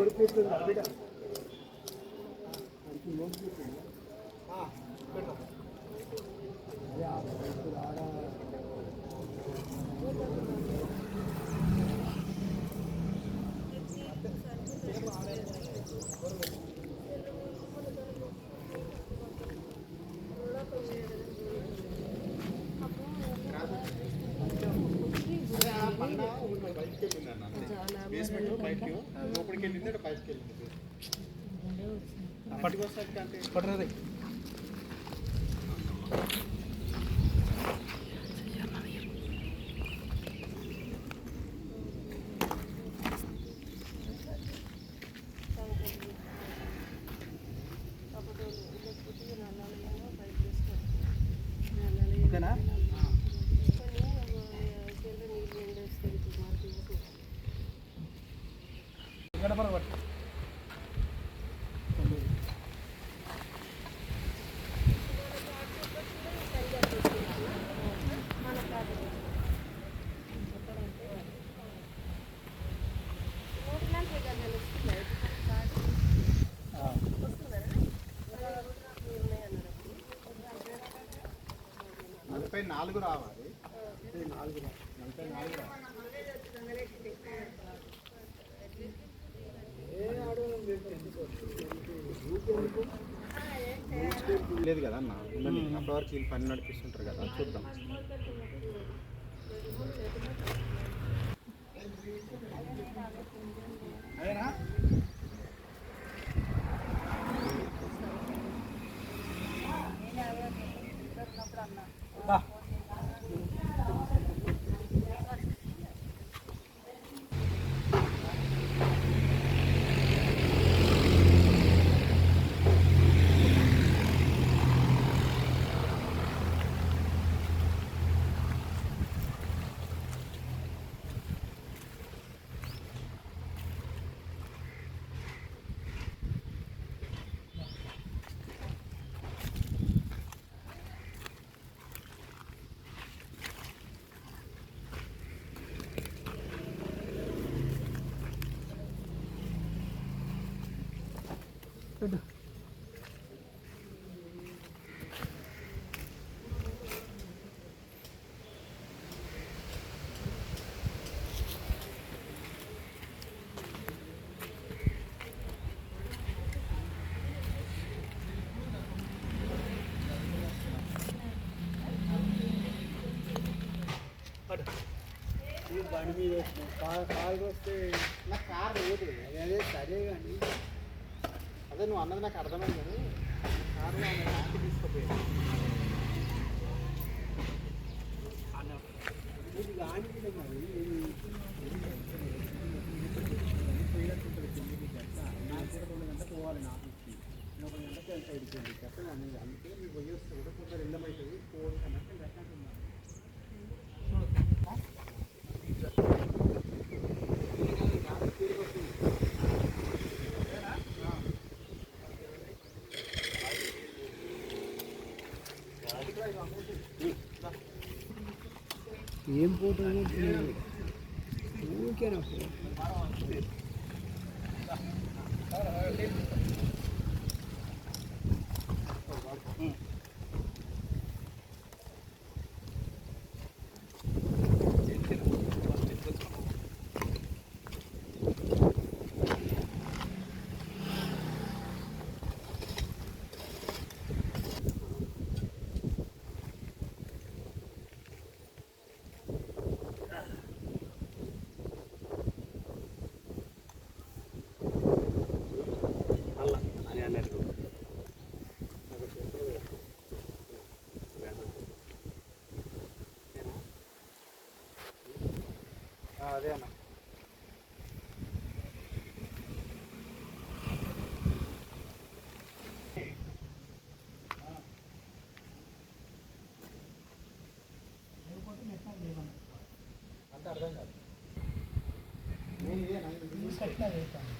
हाँ పట్టుకోసారి నాలుగు రావాలి. నాలుగు నలభై నాలుగు లేదు కదా అన్న ఉండండి. అప్పటి వీళ్ళు పని నడిపిస్తుంటారు కదా చూద్దాం. అదేనా? బండి మీద వచ్చిన కారు కారు వస్తే నా కార్ లేదు అదే సరే కానీ అదే నువ్వు అన్నది నాకు అర్థమైంది కానీ కారు ఆమె ఆంటీ తీసుకుపోయాను ఇది కానీ మరి నాకు కూడా రెండు గంటలకు పోవాలి నేను ఒక గంటకి వెళ్తా ఇడిపోయింది అందుకే మీరు పోయి వస్తే కూడా కొంచెం రెండమవుతుంది పోవాలి అన్నట్టు ఏం ఫోటో ఊరికేనా అదే అన్న అంటే అర్థం కాదు నేను? ఇది తీసుకొచ్చిన చేస్తాను.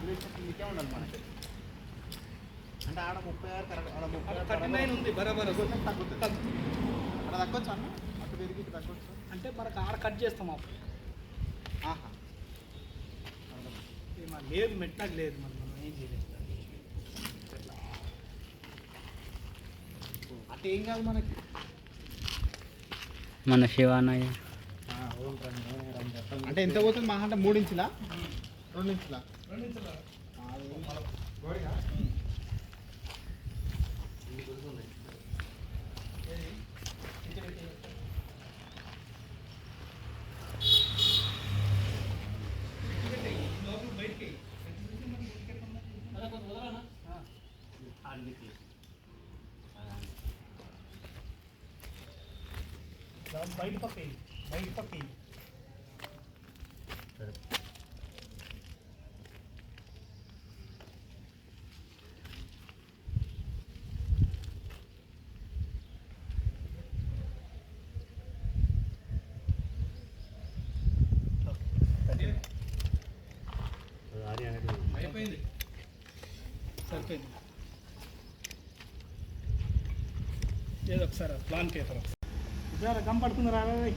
ఉండాలి మనకి అంటే ఆడ ముప్పై ఆరు కరెక్ట్ ఆడ ముప్పై ఆరు థర్టీ నైన్ ఉంది బరాబర్ కొంచెం తగ్గుతుంది అక్కడ తగ్గొచ్చు అన్న అటు పెరిగి ఇటు తగ్గొచ్చు అంటే మనకు ఆడ కట్ చేస్తాం అప్పుడు. ఆహా లేదు మెట్టాక లేదు మనం మనం ఏం చేయలేదు అటు ఏం కాదు మనకి. మన శివానయ్య. అంటే ఎంత పోతుంది? మహా అంటే మూడు ఇంచులా? రెండు ఇంచులా? గోడిగా బయట పక్క వేయి. బయట పక్క ఏదో ఒకసారి ప్లాన్ పేపర్ ఇదారా గమ్ పడుతుందిరా రే.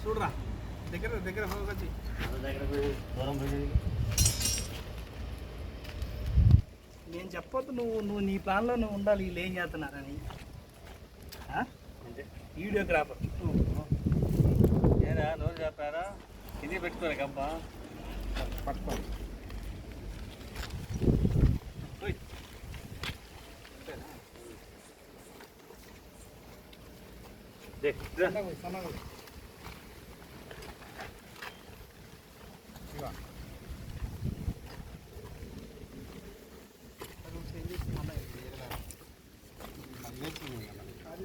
చూడరా దగ్గర దగ్గర ఫోకస్ చెయ్యి. నేను చెప్పొద్దు నువ్వు నువ్వు నీ ప్లాన్లో నువ్వు ఉండాలి వీళ్ళు ఏం చేస్తున్నారని? వీడియోగ్రాఫర్. ఏరా నోరు చెప్పారా ఇది పెట్టుకోరా గంప పట్టుకోండి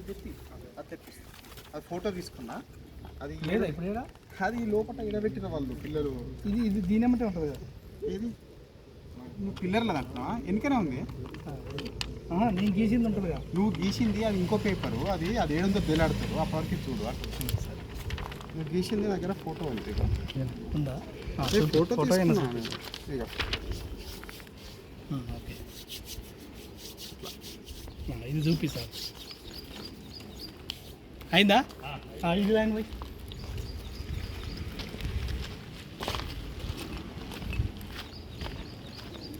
అది. తెప్పి అది తెప్పిస్తా. అది ఫోటో తీసుకున్నా. అది లేదా ఇప్పుడు ఏడా? అది లోపల ఇడబెట్టిన వాళ్ళు పిల్లలు. ఇది ఇది దీని ఏమంటే ఉంటుంది కదా? ఏది? నువ్వు పిల్లర్ల దాంట్లో వెనుకనే ఉంది. నేను గీసింది ఉంటుంది కదా. నువ్వు గీసింది అది ఇంకో పేపరు. అది అది ఏడుందో వేలాడుతారు. అప్పటికి చూడు నువ్వు గీసింది దగ్గర ఫోటో ఉంది. ఉందా? ఫోటో ఫోటో ఆ, ఇది చూపి సార్. అయిందా? ఆ, ఇది లైన్ పోయి.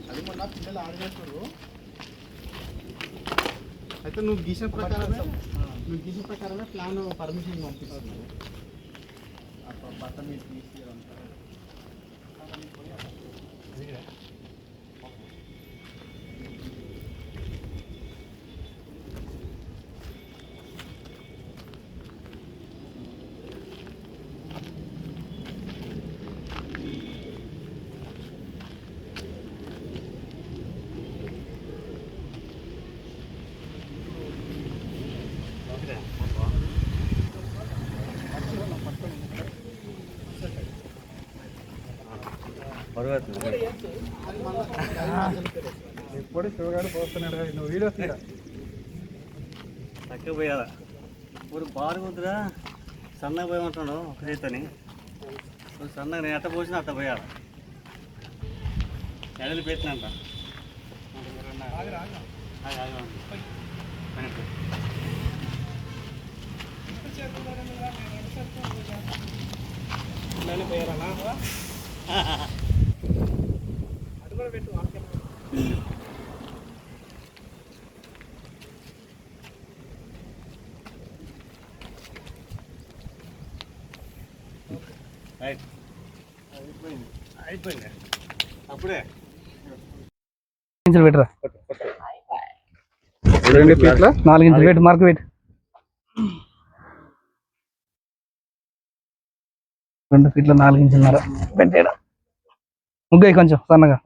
అది మొన్న పిల్లలు ఆడినప్పుడు అయితే నువ్వు గీసిన ప్రకారమే నువ్వు గీసిన ప్రకారమే ప్లాన్ పర్మిషన్ పంపిస్తున్నావు అప్పుడు బట్ట మీద తీసి అదంతా. ఎప్పుడు శివగాడు పోతున్నాడు నువ్వు వీడియో తీరా? తక్కువ పోయాలా? ఇప్పుడు బాగుందిరా సన్నగా పోయమంటున్నాడు ఒక చేతని ఇప్పుడు సన్నగా నేను ఎట్ట పోసినా అట్ట పోయాల? ఎడలు పెట్టినంట పోయారా? రెండు ఫీట్ల నాలుగు ఇంచులు పెట్టి మార్క్ రెండు నాలుగు ముగ్గు కొంచెం సన్నగా.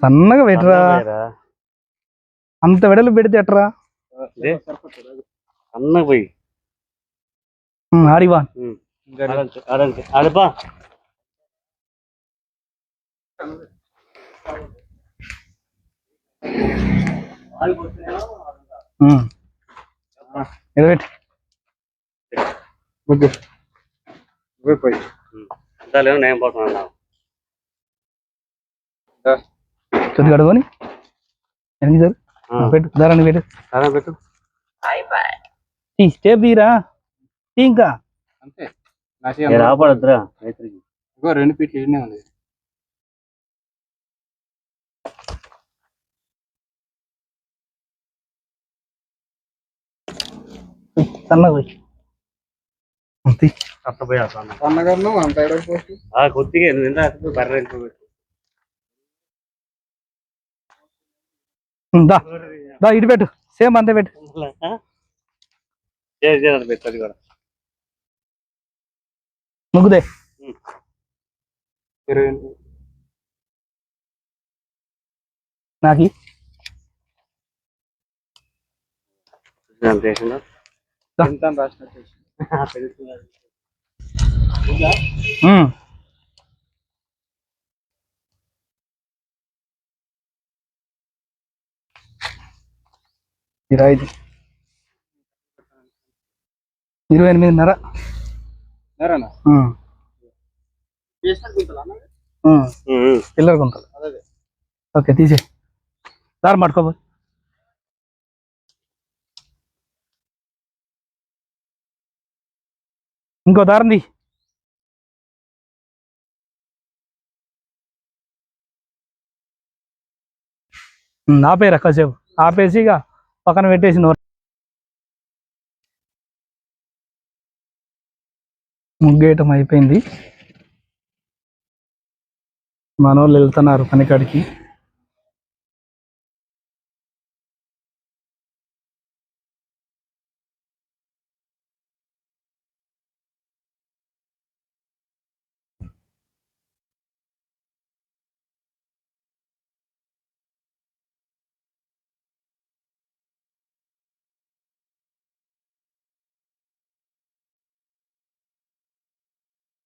సన్నగా పెట్టరా. అంత వెడలు పెడితే ఎట్రా? ఇదే. సన్నగా పోయి. ఆడివా ఆడపా ఉమ్. ముగ్గు ముగ్గు పోయి దాని నేను పోతున్నా కొద్దిగా అడుగుని ఎనిమిది సార్. పెట్టు. దారాన్ని పెట్టు. అలా పెట్టు. ఈ స్టేప్ తీరా? ఇంకా? అంతే. రైతులకి. ఇంకో రెండు ఫీట్లు ఇన్నే ఉంది సన్నగా పోయి ఉమ్, తీ. అట్ట పోయి అంత ఆ కొద్దిగా నిండా బర్రె దా. ఇటు పెట్టు. సేమ్ అంతే పెట్టు. పెట్టు అది కూడా. ముగ్గుదే. నాకి. ఎంత ఉమ్. ఇరవై ఐదు. ఇరవై ఎనిమిదిన్నర. పిల్లర్ గుంతలు అదే. ఓకే తీసే దారి పట్టుకోబో ఇంకో దారం ఆపేరా కాసేపు. ఆపేసి ఇక పక్కన పెట్టేసి నోరు. ముగ్గేయటం అయిపోయింది. మనోళ్ళు వెళ్తున్నారు పనికాడికి.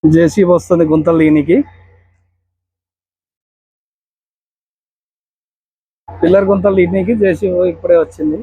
జేసీ వస్తుంది గుంతలు దీనికి. పిల్లర్ గుంతలు దీనికి జేసీ ఇప్పుడే వచ్చింది.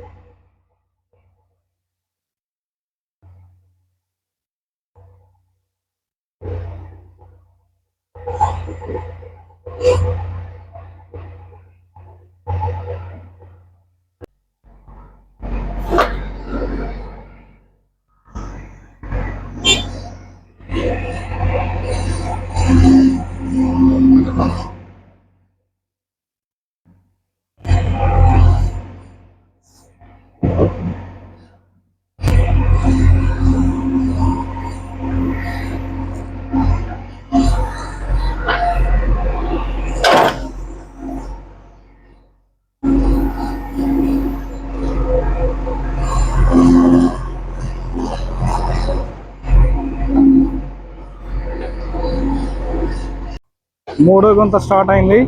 మూడో గుంత స్టార్ట్ అయింది.